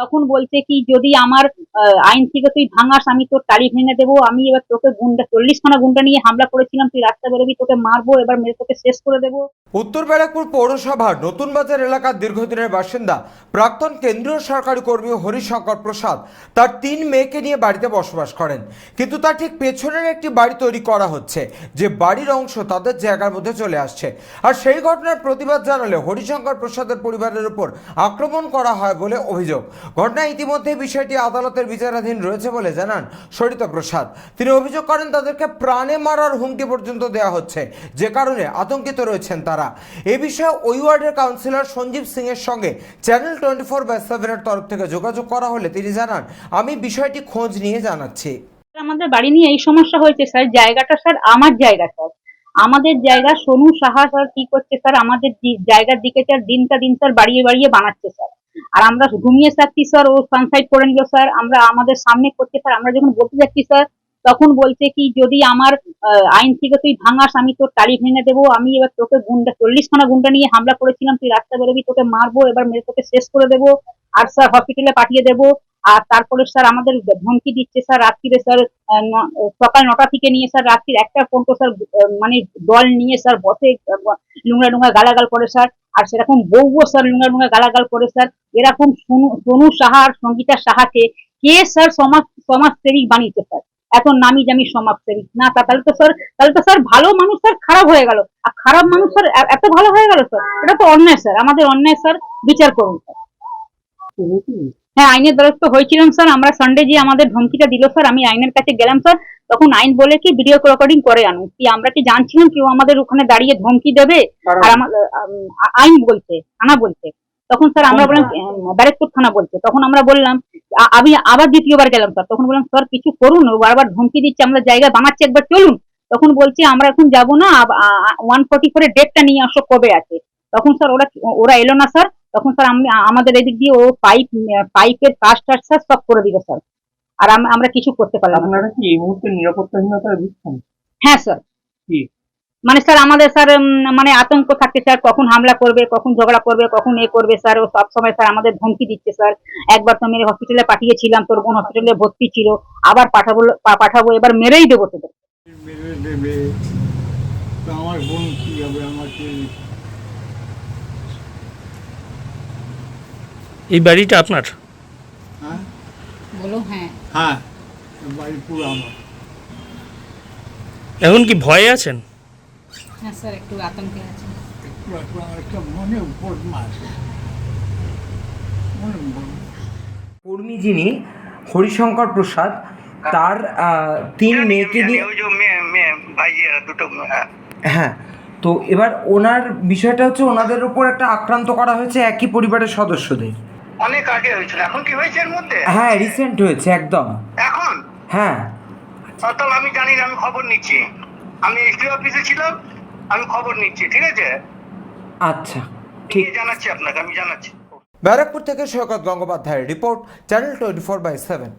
তখন বলছে কি, যদি আমার আইন থেকে তুই ভাঙাস, আমি তোর টালি ভেঙে দেবো। আমি এবার তোকে গুন্ডা চল্লিশ খানা গুন্ডা নিয়ে হামলা করেছিলাম, তুই রাস্তা বেরোবি, তোকে মারবো, এবার মেরে তোকে শেষ করে দেবো। উত্তর ব্যারাকপুর পৌরসভার নতুন বাজার এলাকার দীর্ঘদিনের বাসিন্দা প্রাক্তন কেন্দ্রীয় সরকারি কর্মী হরিশঙ্কর প্রসাদ তার তিন মেয়েকে নিয়ে বাড়িতে বসবাস করেন। কিন্তু তার ঠিক পেছনের একটি বাড়ি তৈরি করা হচ্ছে, যে বাড়ির অংশ তাদের জায়গার মধ্যে চলে আসছে। আর সেই ঘটনার প্রতিবাদ জানালে হরিশঙ্কর প্রসাদের পরিবারের উপর আক্রমণ করা হয় বলে অভিযোগ। ঘটনায় ইতিমধ্যে বিষয়টি আদালতের বিচারাধীন রয়েছে বলে জানান সরিতা প্রসাদ। তিনি অভিযোগ করেন, তাদেরকে প্রাণে মারার হুমকি পর্যন্ত দেওয়া হচ্ছে, যে কারণে আতঙ্কিত রয়েছেন তারা। এ বিষয়ে ওই ওয়ার্ডের কাউন্সিলর সঞ্জীব সিং এর সঙ্গে চ্যানেল টোয়েন্টি ফোর বাই সেভেনের তরফ থেকে যোগাযোগ করা হলে তিনি জানান, আমি বিষয়টি খোঁজ নিয়ে জানাচ্ছি। আমাদের বাড়ি নিয়ে এই সমস্যা হয়েছে, স্যার। জায়গাটা, স্যার, আমার জায়গা, স্যার। আমাদের জায়গা সোনু সাহা, স্যার, কি করছে, স্যার? আমাদের জায়গার দিকে, স্যার, দিনটা দিন, স্যার, বাড়িয়ে বাড়িয়ে বানাচ্ছে, স্যার। আর আমরা ঘুমিয়ে থাকছি, স্যার, ও সানসাইড করে নিল, স্যার। আমরা আমাদের সামনে করছে, স্যার। আমরা যখন বলতে যাচ্ছি স্যার তখন বলছে কি, যদি আমার আইন থেকে তুই ভাঙাস, আমি তোর টালি ভেঙে দেবো, আমি এবার তোকে গুন্ডা চল্লিশ খানা গুন্ডা নিয়ে হামলা করেছিলাম, তুই রাস্তা বেরোবি, তোকে মারবো, এবার মেরে তোকে শেষ করে দেবো, আর স্যার হসপিটালে পাঠিয়ে দেবো, আর তারপরে স্যার আমাদের ধমকি দিচ্ছে, স্যার রাত্রিরে স্যার সকাল নটা থেকে নিয়ে স্যার রাত্রির একটা পর্যন্ত স্যার মানে দল নিয়ে স্যার বসে, নোংরা নোংরা গালাগাল করে স্যার, আর সেরকম বউও স্যার নোংরা নোংরা গালাগাল করে স্যার, এরকম সোনু সোনু সাহা আর সঙ্গীতা সাহাকে কে স্যার সমাজ সমাজসেবী বানিয়েছে স্যার? এত নামি জামি সমাজসেবী না তাহলে তো স্যার তাহলে তো স্যার ভালো মানুষ স্যার খারাপ হয়ে গেল। আর খারাপ মানুষ স্যার এত ভালো হয়ে গেল স্যার এটা তো অন্যায় স্যার আমাদের অন্যায় স্যার বিচার করুন স্যার হ্যাঁ আইনের দ্বারস্থ হয়েছিলাম স্যার আমরা সানডে যে আমাদের ধমকিটা দিল স্যার আমি আইনের কাছে গেলাম স্যার তখন আইন বলে কি ভিডিও রেকর্ডিং করে আনুন। কি আমরা কি জানছিলাম কেউ আমাদের ওখানে দাঁড়িয়ে ধমকি দেবে? আর আইন বলছে থানা বলছে। তখন স্যার আমরা বললাম ব্যারেকপুর থানা বলছে। তখন আমরা বললাম আমি আবার দ্বিতীয়বার গেলাম স্যার। তখন বললাম স্যার কিছু করুন। বারবার ধমকি দিচ্ছে আমরা জায়গা বানাচ্ছি একবার চলুন। তখন বলছে আমরা এখন যাব না ওয়ান ফোর্টি ফোর ডেটটা নিয়ে আসো কবে আছে? তখন স্যার ওরা ওরা এলো না স্যার। তখন স্যার আমি আমাদের এদিক দিয়ে ও পাইপ পাইপের কাজ টাজ স্যার সব করে দিল স্যার। আর আমরা কিছু করতে পারলাম না। আপনারা কি এই মুহূর্তে নিরাপত্তাহীনতায় ভুগছেন? হ্যাঁ স্যার। কি? মানে স্যার আমাদের স্যার মানে আতঙ্ক থাকছে স্যার কখন হামলা করবে কখন ঝগড়া করবে কখন এ করবে স্যার ও সবসময় স্যার আমাদের ধমকি দিচ্ছে স্যার। একবার তো মেরে হসপিটালে পাঠিয়েছিলাম তোর বোন হসপিটালে ভর্তি ছিল আবার পাঠাবো পাঠাবো এবার মেরেই দেবো তোদের মেরে দেবে। তো আমার বোন কি হবে আমাকে এই বাড়িটা আপনার? হ্যাঁ? বলো হ্যাঁ। হ্যাঁ বাড়ি পুরো আমার। এখন কি ভয়ে আছেন? হ্যাঁ স্যার একটু আতঙ্কে আছে। একটু একটু একটা মনে উপর কর্মী যিনি হরিশঙ্কর প্রসাদ তার তিন মেয়েকে নিয়ে ওই যে মেয়ে মেয়ে ভাই দুটো হ্যাঁ। হ্যাঁ তো এবার ওনার বিষয়টা হচ্ছে ওনাদের উপর একটা আক্রান্ত করা হয়েছে একই পরিবারের সদস্যদের। অনেক আগে হয়েছিল। এখন কি হয়েছে এর মধ্যে? হ্যাঁ রিসেন্ট হয়েছে একদম। এখন? হ্যাঁ। তাহলে আমি জানি না আমি খবর নিচ্ছি। আমি এসডি অফিসে ছিলাম আমি খবর নিচ্ছি ঠিক আছে? আচ্ছা ঠিক। জানাচ্ছি আপনাকে আমি জানাচ্ছি। ব্যারাকপুর থেকে সৈকত গঙ্গোপাধ্যায়ের report channel twenty four by seven.